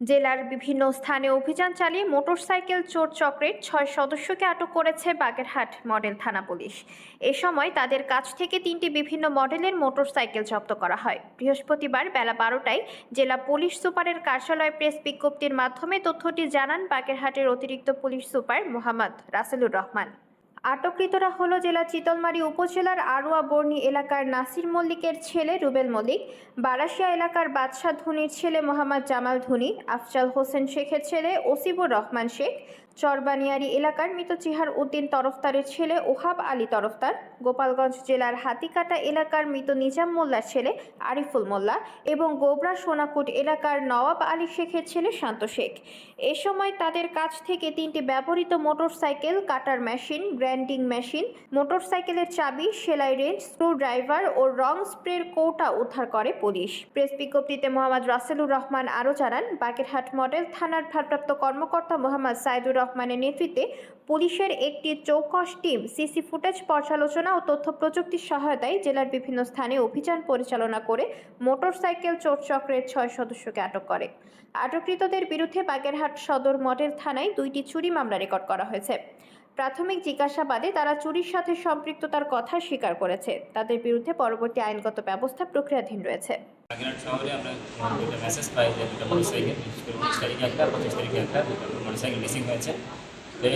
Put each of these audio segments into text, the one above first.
জেলার বিভিন্ন স্থানে অভিযান চালিয়ে মোটরসাইকেল চোর চক্রের ছয় সদস্যকে আটক করেছে বাগেরহাট মডেল থানা পুলিশ। এ সময় তাদের কাছ থেকে তিনটি বিভিন্ন মডেলের মোটরসাইকেল জব্দ করা হয়। বৃহস্পতিবার বেলা বারোটায় জেলা পুলিশ সুপারের কার্যালয় প্রেস বিজ্ঞপ্তির মাধ্যমে তথ্যটি জানান বাগেরহাটের অতিরিক্ত পুলিশ সুপার মোহাম্মদ রাসেলুর রহমান। আটককৃতরা হল জেলা চিতলমারী উপজেলার আরোয়া বর্ণী এলাকার নাসির মল্লিকের ছেলে রুবেল মল্লিক, বারাসিয়া এলাকার বাদশাহ ধুনির ছেলে মোহাম্মদ জামাল ধুনি, আফজাল হোসেন শেখের ছেলে ওসিবুর রহমান শেখ, চরবানিয়ারি এলাকার মৃত চিহার উদ্দিন তরফতারের ছেলে ওহাব আলী তরফতার গোপালগঞ্জ জেলার হাতিকাটা এলাকার মৃত নিজাম মোল্লার ছেলে আরিফুল মোল্লা এবং গোবরা সোনাকুট এলাকার নওয়াব আলী শেখের ছেলে শান্ত শেখ। এ সময় তাদের কাছ থেকে তিনটি ব্যবহৃত motorcycle, cutter machine grinding machine, মোটরসাইকেলের চাবি, সেলাই রেঞ্জ স্ক্রু ড্রাইভার ও রং স্প্রের কৌটা উদ্ধার করে পুলিশ। প্রেস বিজ্ঞপ্তিতে মোহাম্মদ রাসেলুর রহমান আরও জানান, বাগেরহাট মডেল থানার ভারপ্রাপ্ত কর্মকর্তা মোহাম্মদ সাইদুর রহমানের নেতৃত্বে পুলিশের একটি চৌকস টিম সিসি ফুটেজ পর্যালোচনা ও তথ্য প্রযুক্তির সহায়তায় জেলার বিভিন্ন স্থানে অভিযান পরিচালনা করে মোটরসাইকেল চোর চক্রের ছয় সদস্যকে আটক করে। আটককৃতদের বিরুদ্ধে বাগেরহাট সদর মডেল থানায় দুইটি চুরি মামলা রেকর্ড করা হয়েছে। প্রাথমিক জিজ্ঞাসাবাদে তারা চুরির সাথে সম্পৃক্ততার কথা স্বীকার করেছে। তাদের বিরুদ্ধে পরবর্তী আইনগত ব্যবস্থা প্রক্রিয়াধীন রয়েছে। মেসেজ পাই যে দুটো মোটরসাইকেল হয়েছে।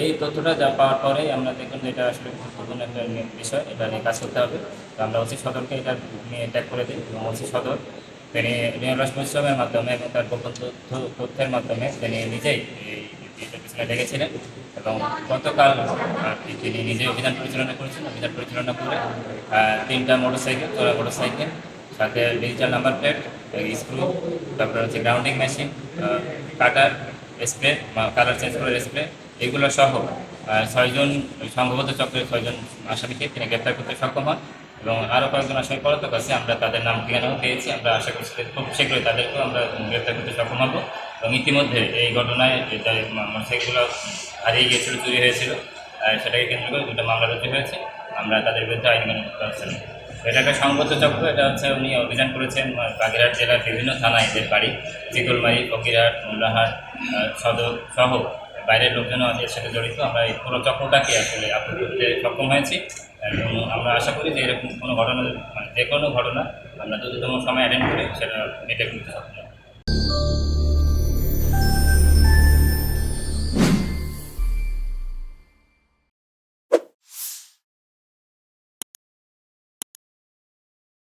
এই তথ্যটা যা পাওয়ার পরেই আমরা দেখুন এটা আসলে গুরুত্বপূর্ণ একটা বিষয়, এটা নিয়ে কাজ করতে হবে। তো আমরা ওসি সদরকে এটা নিয়ে ট্যাগ করে দিই এবং ওসি সদর, তিনি পরিশ্রমের মাধ্যমে এবং তার গোপন তথ্য, তথ্যের মাধ্যমে তিনি নিজেই এই এটার পিছনে লেগেছিলেন এবং গতকাল তিনি নিজে অভিযান পরিচালনা করেছেন, অভিযান পরিচালনা করে তিনটা মোটরসাইকেল, চোরা মোটরসাইকেল, সাথে ডিজিটাল নাম্বার প্লেট স্ক্রু, তারপরে হচ্ছে grounding machine cutter spray colour change করার স্প্রে, এগুলো সহ ছয়জন সংঘবদ্ধ চক্রের ছয়জন আসামিকে তিনি গ্রেপ্তার করতে সক্ষম হন এবং আরও কয়েকজন আসামি পলাতক আছে, আমরা তাদের নাম ঠিকানাও পেয়েছি, আমরা আশা করছি খুব শীঘ্রই তাদেরকেও আমরা গ্রেপ্তার করতে সক্ষম হব। এবং ইতিমধ্যে এই ঘটনায় যে যে মোটরসাইকেলগুলো হারিয়ে গিয়েছিল, চুরি হয়েছিল সেটাকে কেন্দ্র করে দুটো মামলা রুজু হয়েছে। আমরা তাদের বিরুদ্ধে আইনগত ব্যবস্থা নেব এটা একটা সংগত চক্র, এটা হচ্ছে উনি অভিযান করেছেন বাগেরহাট জেলার বিভিন্ন থানায় এদের বাড়ি। চিতলমারি, ফকিরহাট, মোল্লাহাট সদর সহ বাইরের লোকজনও এর সাথে জড়িত। আমরা এই পুরো চক্রটাকে আসলে আটক করতে সক্ষম হয়েছি। এবং আমরা আশা করি যে এরকম কোনো ঘটনা মানে যে কোনো ঘটনা আমরা দ্রুততম সময় অ্যাটেন্ড করে সেটা মেটে করতে সক্ষম।